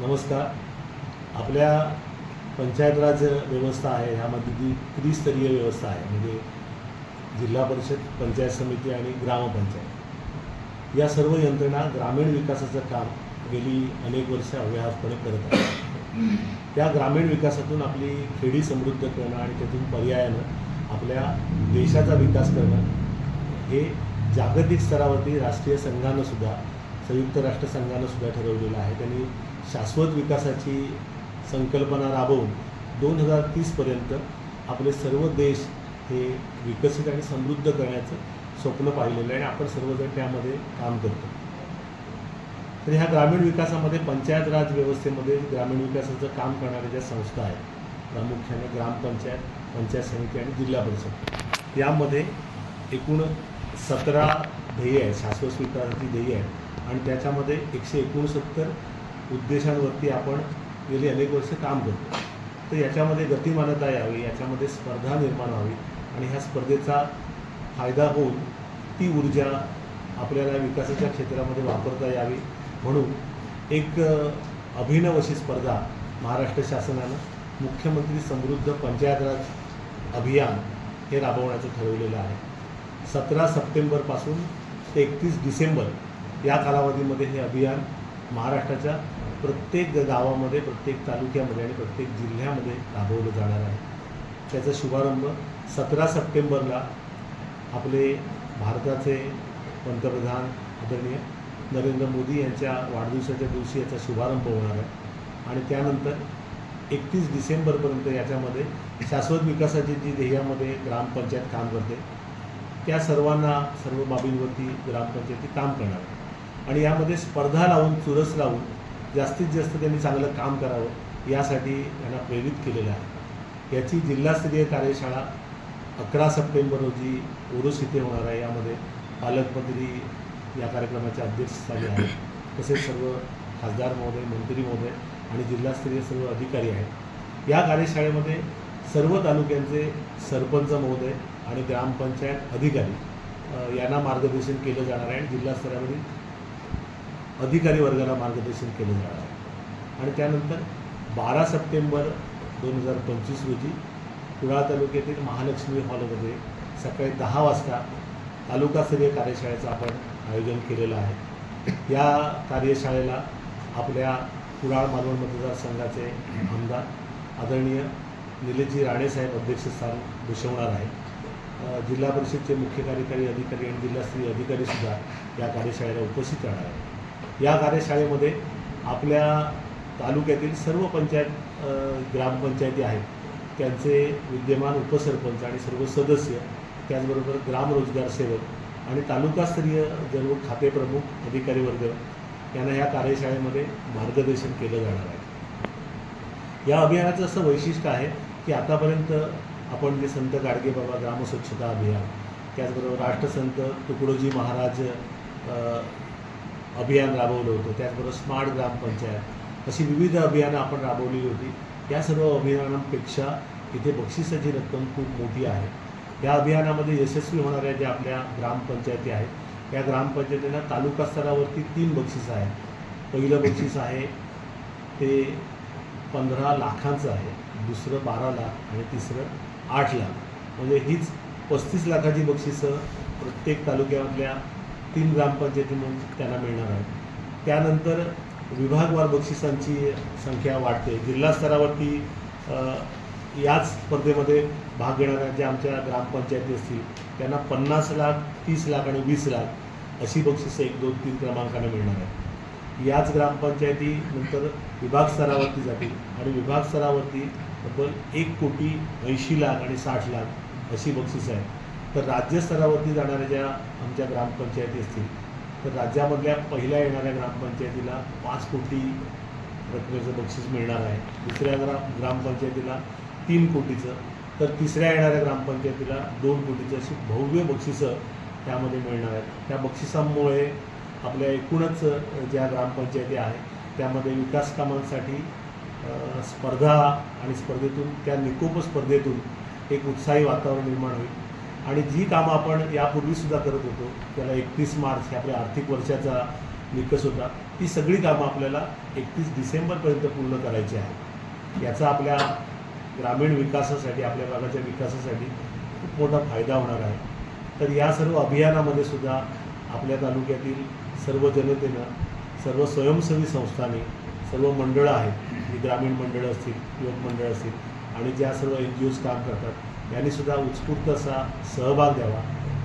नमस्कार. आपल्या पंचायत राज व्यवस्था आहे ह्यामध्ये जी त्रिस्तरीय व्यवस्था आहे म्हणजे जिल्हा परिषद पंचायत समिती आणि ग्रामपंचायत या सर्व यंत्रणा ग्रामीण विकासाचं काम गेली अनेक वर्ष अव्याहतपणे करत आहे त्या ग्रामीण विकासातून आपली खेडी समृद्ध करणं आणि त्यातून पर्यायानं आपल्या देशाचा विकास करणं हे जागतिक स्तरावरती राष्ट्रीय संघानं सुद्धा संयुक्त राष्ट्र संघानंसुद्धा ठरवलेलं आहे. त्यांनी शाश्वत विकासाची संकल्पना राबवून दोन हजार तीसपर्यंत आपले सर्व देश हे विकसित आणि समृद्ध करण्याचं स्वप्न पाहिलेलं आहे आणि आपण सर्वजण त्यामध्ये काम करतो. तर ह्या ग्रामीण विकासामध्ये पंचायत राज व्यवस्थेमध्ये ग्रामीण विकासाचं काम करणाऱ्या ज्या संस्था आहेत प्रामुख्याने ग्रामपंचायत पंचायत समिती आणि जिल्हा परिषद यामध्ये एकूण सतरा ध्येय आहेत शाश्वत विकासाची ध्येय आहेत. आणि त्याच्यामध्ये एकशे एकोणसत्तर उद्देशांवरती आपण गेली अनेक वर्ष काम करतो. तर याच्यामध्ये गतिमानता यावी याच्यामध्ये स्पर्धा निर्माण व्हावी आणि ह्या स्पर्धेचा फायदा होऊन ती ऊर्जा आपल्याला विकासाच्या क्षेत्रामध्ये वापरता यावी. म्हणून एक अभिनव अशी स्पर्धा महाराष्ट्र शासनानं मुख्यमंत्री समृद्ध पंचायत राज अभियान हे राबवण्याचं ठरवलेलं आहे. सतरा सप्टेंबरपासून ते एकतीस डिसेंबर या कालावधीमध्ये हे अभियान महाराष्ट्राच्या प्रत्येक गावामध्ये प्रत्येक तालुक्यामध्ये आणि प्रत्येक जिल्ह्यामध्ये राबवलं जाणार आहे. त्याचा शुभारंभ सतरा सप्टेंबरला आपले भारताचे पंतप्रधान आदरणीय नरेंद्र मोदी यांच्या वाढदिवसाच्या दिवशी याचा शुभारंभ होणार आहे. आणि त्यानंतर एकतीस डिसेंबरपर्यंत याच्यामध्ये शाश्वत विकासाची जी ध्येयामध्ये ग्रामपंचायत काम करते त्या सर्वांना सर्व बाबींवरती ग्रामपंचायती काम करणार आहे. आणि यामध्ये स्पर्धा लावून चुरस लावून जास्तीत जास्त त्यांनी चांगलं काम करावं यासाठी यांना प्रेरित केलेलं आहे. याची जिल्हास्तरीय कार्यशाळा अकरा सप्टेंबर रोजी ओरोस इथे होणार आहे. यामध्ये पालकमंत्री या कार्यक्रमाचे अध्यक्षस्थानी आहेत. तसेच सर्व खासदार महोदय मंत्री महोदय आणि जिल्हास्तरीय सर्व अधिकारी आहेत. या कार्यशाळेमध्ये सर्व तालुक्यांचे सरपंच महोदय आणि ग्रामपंचायत अधिकारी यांना मार्गदर्शन केलं जाणार आहे आणि जिल्हास्तरावरील अधिकारी वर्गाला मार्गदर्शन केलं जाणार. आहे आणि त्यानंतर बारा सप्टेंबर दोन हजार पंचवीस रोजी कुडाळ तालुक्यातील महालक्ष्मी हॉलमध्ये सकाळी दहा वाजता तालुकास्तरीय कार्यशाळेचं आपण आयोजन केलेलं आहे. या कार्यशाळेला आपल्या कुडाळ मालवण मतदारसंघाचे आमदार आदरणीय निलेशजी राणेसाहेब अध्यक्षस्थान भूषवणार आहे जिल्हा परिषदचे मुख्य कार्यकारी अधिकारी आणि जिल्हास्तरीय अधिकारीसुद्धा या कार्यशाळेला उपस्थित राहणार आहेत. या कार्यशाळेमध्ये आपल्या तालुक्यातील सर्व पंचायत ग्रामपंचायती आहेत. त्यांचे विद्यमान उपसरपंच आणि सर्व सदस्य त्याचबरोबर ग्रामरोजगार सेवक आणि तालुकास्तरीय सर्व खातेप्रमुख अधिकारी वर्ग यांना या कार्यशाळेमध्ये मार्गदर्शन केलं जाणार आहे. या अभियानाचं असं वैशिष्ट्य आहे की आतापर्यंत आपण जे संत गाडगेबाबा ग्रामस्वच्छता अभियान त्याचबरोबर राष्ट्रसंत तुकडोजी महाराज अभियान राबवलं होतं. त्याचबरोबर स्मार्ट ग्रामपंचायत अशी विविध अभियानं आपण राबवलेली होती. या सर्व अभियानांपेक्षा इथे बक्षिसाची रक्कम खूप मोठी आहे. या अभियानामध्ये यशस्वी होणाऱ्या ज्या आपल्या ग्रामपंचायती आहेत या ग्रामपंचायतींना तालुका स्तरावरती तीन बक्षीस आहेत. पहिलं बक्षीस आहे ते पंधरा लाखांचं आहे. दुसरं बारा लाख आणि तिसरं आठ लाख. म्हणजे हीच पस्तीस लाखाची बक्षिसं प्रत्येक तालुक्यामधल्या तीन ग्रामपंचायती म्हणून त्यांना मिळणार आहेत त्यानंतर विभागवार बक्षिसांची संख्या वाढते. जिल्हा स्तरावरती याच स्पर्धेमध्ये भाग घेणाऱ्या ज्या आमच्या ग्रामपंचायती असतील त्यांना पन्नास लाख तीस लाख आणि वीस लाख अशी बक्षिसं एक दोन तीन क्रमांकानं मिळणार आहेत. याच ग्रामपंचायती नंतर विभाग स्तरावरती जातील आणि विभाग स्तरावरती तब्बल एक कोटी ऐंशी लाख आणि साठ लाख अशी बक्षिसं आहेत. तर राज्यस्तरावरती जाणाऱ्या ज्या आमच्या ग्रामपंचायती असतील तर राज्यामधल्या पहिल्या येणाऱ्या ग्रामपंचायतीला पाच कोटी रकमेचं बक्षीस मिळणार आहे. दुसऱ्या ग्राम ग्रामपंचायतीला तीन कोटीचं तर तिसऱ्या येणाऱ्या ग्रामपंचायतीला दोन कोटीचं अशी भव्य बक्षिसं त्यामध्ये मिळणार आहेत. त्या बक्षिसांमुळे आपल्या एकूणच ज्या ग्रामपंचायती आहेत त्यामध्ये विकास कामांसाठी स्पर्धा आणि स्पर्धेतून त्या निकोप स्पर्धेतून एक उत्साही वातावरण निर्माण होईल. आणि जी कामं आपण यापूर्वीसुद्धा करत होतो त्याला एकतीस मार्च हे आपल्या आर्थिक वर्षाचा निकष होता ती सगळी कामं आपल्याला एकतीस डिसेंबरपर्यंत पूर्ण करायची आहे याचा आपल्या ग्रामीण विकासासाठी आपल्या भागाच्या विकासासाठी खूप मोठा फायदा होणार आहे. तर या सर्व अभियानामध्ये सुद्धा आपल्या तालुक्यातील सर्व जनतेनं सर्व स्वयंसेवी संस्थांनी सर्व मंडळं आहेत जी ग्रामीण मंडळं असतील युवक मंडळं असतील आणि ज्या सर्व एन जी ओज काम करतात यांनी सुद्धा उत्स्फूर्त असा सहभाग द्यावा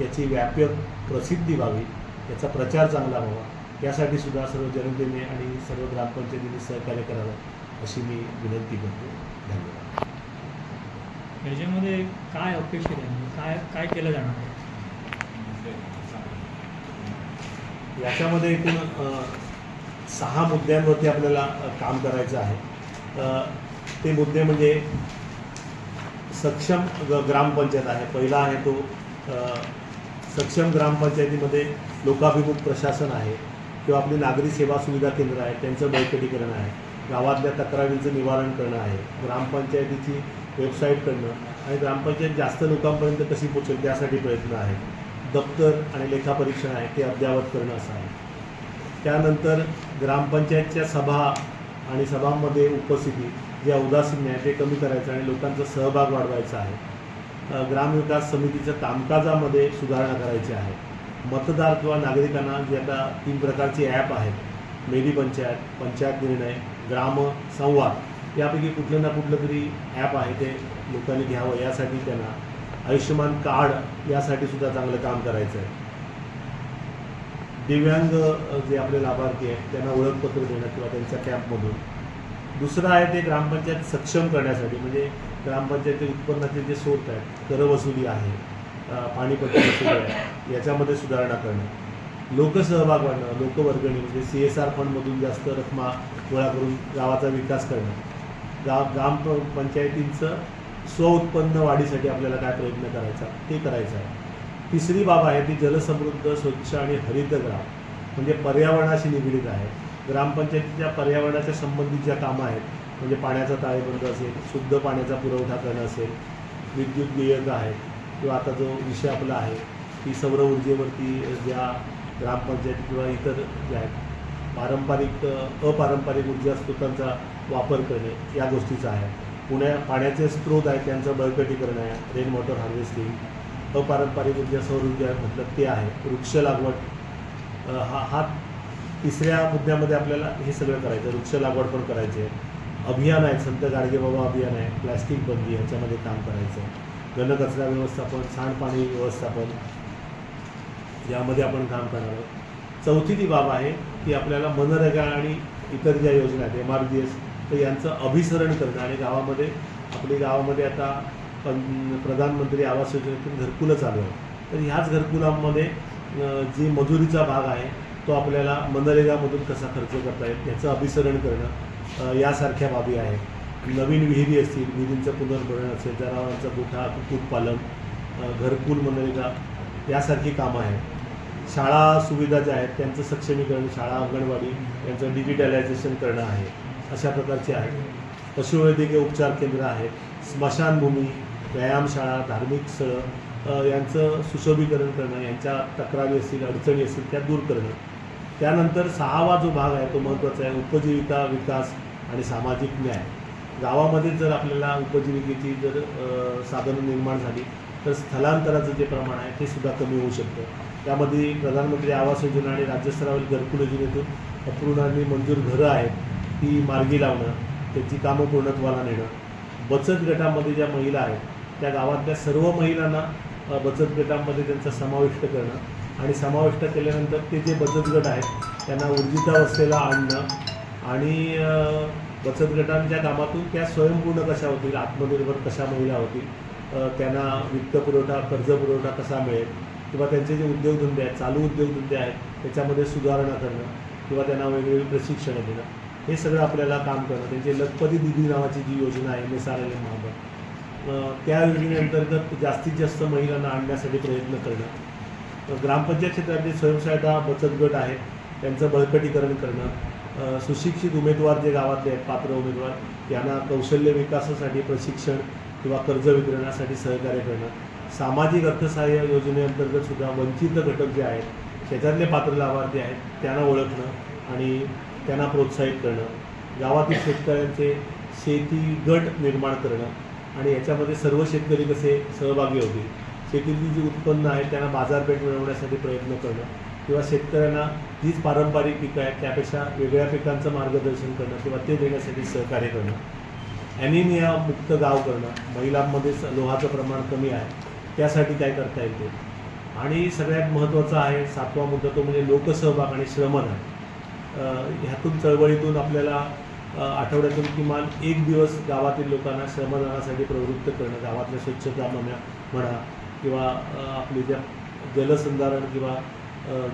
याची व्यापक प्रसिद्धी व्हावी याचा प्रचार चांगला व्हावा यासाठी सुद्धा सर्व जनतेने आणि सर्व ग्रामपंचायतीने सहकार्य करावं अशी मी विनंती करतो. धन्यवाद. याच्यामध्ये काय अपेक्षित आहे? म्हणजे काय काय केलं जाणार आहे? याच्यामध्ये एकूण सहा मुद्द्यांवरती आपल्याला काम करायचं आहे. ते मुद्दे म्हणजे सक्षम ग ग्रामपंचायत आहे. पहिला आहे तो सक्षम ग्रामपंचायतीमध्ये लोकाभिमुख प्रशासन आहे किंवा आपली नागरी सेवा सुविधा केंद्र आहे त्यांचं बळकटीकरण आहे गावातल्या तक्रारींचं निवारण करणं आहे ग्रामपंचायतीची वेबसाईट करणं आणि ग्रामपंचायत जास्त लोकांपर्यंत कशी पोचेल त्यासाठी प्रयत्न आहे दप्तर आणि लेखापरीक्षण आहे ते अद्ययावत करणं असं आहे. त्यानंतर ग्रामपंचायतच्या सभा आणि सभांमध्ये उपस्थिती जे उदासीन आहे ते कमी करायचं आणि लोकांचा सहभाग वाढवायचा आहे. ग्रामविकास समितीच्या कामकाजामध्ये सुधारणा करायची आहे. मतदार किंवा नागरिकांना जे आता तीन प्रकारचे ॲप आहेत मेरी पंचायत पंचायत निर्णय ग्राम संवाद यापैकी कुठलं ना कुठलं तरी ॲप आहे ते लोकांनी घ्यावं यासाठी त्यांना आयुष्यमान कार्ड यासाठी सुद्धा चांगलं काम करायचं आहे. दिव्यांग जे आपले लाभार्थी आहेत त्यांना ओळखपत्र देणं किंवा त्यांच्या कॅम्पमधून दुसरं आहे ते ग्रामपंचायत सक्षम करण्यासाठी म्हणजे ग्रामपंचायती उत्पन्नाचे जे स्रोत आहेत करवसुली आहे पाणी वसुली आहे याच्यामध्ये सुधारणा करणं. लोकसहभाग वाढणं लोकवर्गणी म्हणजे सी एस आर फंडमधून जास्त रकमा गोळा करून गावाचा विकास करणं. गाव ग्राम पंचायतींचं स्वउत्पन्न वाढीसाठी आपल्याला काय प्रयत्न करायचा ते करायचं आहे. तिसरी बाब आहे ती जलसमृद्ध स्वच्छ आणि हरितग्राम म्हणजे पर्यावरणाशी निगडीत आहे. ग्रामपंचायतीच्या पर्यावरणाच्या संबंधित ज्या कामं आहेत म्हणजे पाण्याचा ताळेबंद असेल शुद्ध पाण्याचा पुरवठा करणं असेल विद्युत देयक आहे किंवा आता जो विषय आपला आहे की सौर ऊर्जेवरती ज्या ग्रामपंचायत किंवा इतर ज्या आहेत पारंपरिक अपारंपरिक ऊर्जा स्रोतांचा वापर करणे या गोष्टीचा आहे. पुण्या पाण्याचे स्रोत आहेत त्यांचं बळकटीकरण आहे रेन वॉटर हार्वेस्टिंग अपारंपरिक ऊर्जा सौर ऊर्जा म्हटलं ते आहे वृक्ष लागवड हा हा तिसऱ्या मुद्द्यामध्ये आपल्याला हे सगळं करायचं आहे. वृक्ष लागवड पण करायची आहे. अभियान आहे संत गाडगेबाबा अभियान आहे प्लॅस्टिक बंदी ह्याच्यामध्ये काम करायचं आहे. घनकचरा व्यवस्थापन सांडपाणी व्यवस्थापन यामध्ये आपण काम करणार आहोत. चौथी ती बाब आहे की आपल्याला मनरेगा आणि इतर ज्या योजना आहेत एम आर डी एस तर यांचं अभिसरण करणं आणि गावामध्ये आपली गावामध्ये आता पं प्रधानमंत्री आवास योजनेतून घरकुलं चालू आहे. तर ह्याच घरकुलांमध्ये जी मजुरीचा भाग आहे तो आपल्याला मनरेगामधून कसा खर्च करता येईल याचं अभिसरण करणं यासारख्या बाबी आहेत. नवीन विहिरी असतील विहिरींचं पुनर्भरण असेल जनावरांचा गोठा कुक्कुटपालन घरकुल मनरेगा यासारखी कामं आहेत. शाळा सुविधा ज्या आहेत त्यांचं सक्षमीकरण शाळा अंगणवाडी यांचं डिजिटलायझेशन करणं आहे अशा प्रकारचे आहे पशुवैद्यकीय उपचार केंद्र आहेत. स्मशानभूमी व्यायामशाळा धार्मिक स्थळं यांचं सुशोभीकरण करणं यांच्या तक्रारी असतील अडचणी असतील त्या दूर करणं. त्यानंतर सहावा जो भाग आहे तो महत्त्वाचा आहे उपजीविका विकास आणि सामाजिक न्याय. गावामध्ये जर आपल्याला उपजीविकेची जर साधनं निर्माण झाली तर स्थलांतराचं जे प्रमाण आहे ते सुद्धा कमी होऊ शकतं. त्यामध्ये प्रधानमंत्री आवास योजना आणि राज्यस्तरावरील घरकुल योजनेतून अपूर्ण आणि मंजूर घरं आहेत ती मार्गी लावणं त्याची कामं पूर्णत्वाला नेणं. बचत गटामध्ये ज्या महिला आहेत त्या गावातल्या सर्व महिलांना बचत गटामध्ये त्यांचा समाविष्ट करणं आणि समाविष्ट केल्यानंतर ते जे बचत गट आहेत त्यांना ऊर्जितावस्थेला आणणं आणि बचत गटांच्या कामातून त्या स्वयंपूर्ण कशा होतील आत्मनिर्भर कशा महिला होतील त्यांना वित्तपुरवठा कर्जपुरवठा कसा मिळेल किंवा त्यांचे जे उद्योगधंदे आहेत चालू उद्योगधंदे आहेत त्याच्यामध्ये सुधारणा करणं किंवा त्यांना वेगवेगळी प्रशिक्षणं देणं हे सगळं आपल्याला काम करणं त्यांची लखपती दिदी नावाची जी योजना आहे M S R L M त्या योजनेअंतर्गत जास्तीत जास्त महिलांना आणण्यासाठी प्रयत्न करणं ग्रामपंचायत क्षेत्रातले स्वयंसहायता बचत गट आहेत त्यांचं बळकटीकरण करणं सुशिक्षित उमेदवार जे गावातले आहेत पात्र उमेदवार यांना कौशल्य विकासासाठी प्रशिक्षण किंवा कर्ज वितरणासाठी सहकार्य करणं. सामाजिक अर्थसहाय्य योजनेअंतर्गत सुद्धा वंचित घटक जे आहेत शेजारले पात्र लाभार्थी आहेत त्यांना ओळखणं आणि त्यांना प्रोत्साहित करणं. गावातील शेतकऱ्यांचे शेती गट निर्माण करणं आणि याच्यामध्ये सर्व शेतकरी कसे सहभागी होतील. शेतीतली जी उत्पन्न आहे त्यांना बाजारपेठ मिळवण्यासाठी प्रयत्न करणं किंवा शेतकऱ्यांना जीच पारंपरिक पिकं आहेत त्यापेक्षा वेगळ्या पिकांचं मार्गदर्शन करणं किंवा ते देण्यासाठी सहकार्य करणं. ॲनिमिया मुक्त गाव करणं महिलांमध्ये लोहाचं प्रमाण कमी आहे त्यासाठी काय करता येते? आणि सगळ्यात महत्त्वाचं आहे सातवा मुद्दा तो म्हणजे लोकसहभाग आणि श्रमण आहे ह्यातून चळवळीतून आपल्याला आठवड्यातून किमान एक दिवस गावातील लोकांना श्रमदानासाठी प्रवृत्त करणं गावातल्या स्वच्छता म्हणा म्हणा किंवा आपली ज्या जलसंधारण किंवा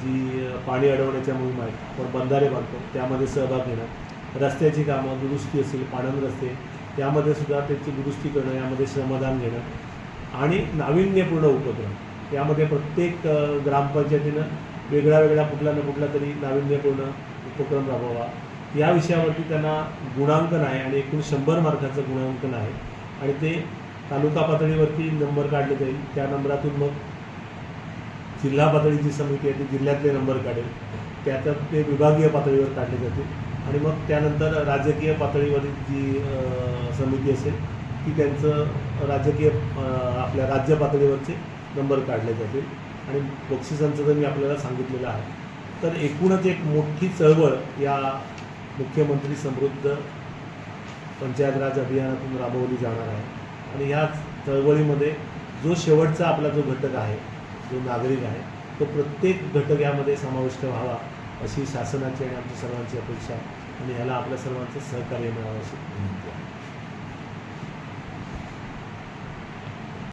जी पाणी अडवण्याच्या मोहीम आहेत आपण बंधारे बांधतो त्यामध्ये सहभाग घेणं. रस्त्याची कामं दुरुस्ती असेल पाणंद रस्ते त्यामध्ये सुद्धा त्याची दुरुस्ती करणं यामध्ये श्रमदान घेणं. आणि नाविन्यपूर्ण उपक्रम. यामध्ये प्रत्येक ग्रामपंचायतीनं वेगळा वेगळा कुठला ना कुठला तरी नाविन्यपूर्ण उपक्रम राबवावा. या विषयावरती त्यांना गुणांकन आहे आणि एकूण शंभर मार्काचं गुणांकन आहे. आणि ते तालुका पातळीवरती नंबर काढले जाईल. त्या नंबरातून मग जिल्हा पातळीची समिती आहे ती जिल्ह्यातले नंबर काढेल. त्याच्यात ते विभागीय पातळीवर काढले जातील. आणि मग त्यानंतर राजकीय पातळीवरील जी समिती असेल ती त्यांचं राजकीय आपल्या राज्य पातळीवरचे नंबर काढले जातील. आणि बक्षिसांचं तर मी आपल्याला सांगितलेलं आहे तर एकूणच एक मोठी चळवळ या मुख्यमंत्री समृद्ध पंचायत राज अभियानातून राबवली जाणार आहे. आणि ह्या चळवळीमध्ये जो शेवटचा आपला जो घटक आहे जो नागरिक आहे तो प्रत्येक घटक यामध्ये समाविष्ट व्हावा अशी शासनाची आणि आमच्या सर्वांची अपेक्षा आणि ह्याला आपल्या सर्वांचं सहकार्य मिळावं अशी विनंती आहे.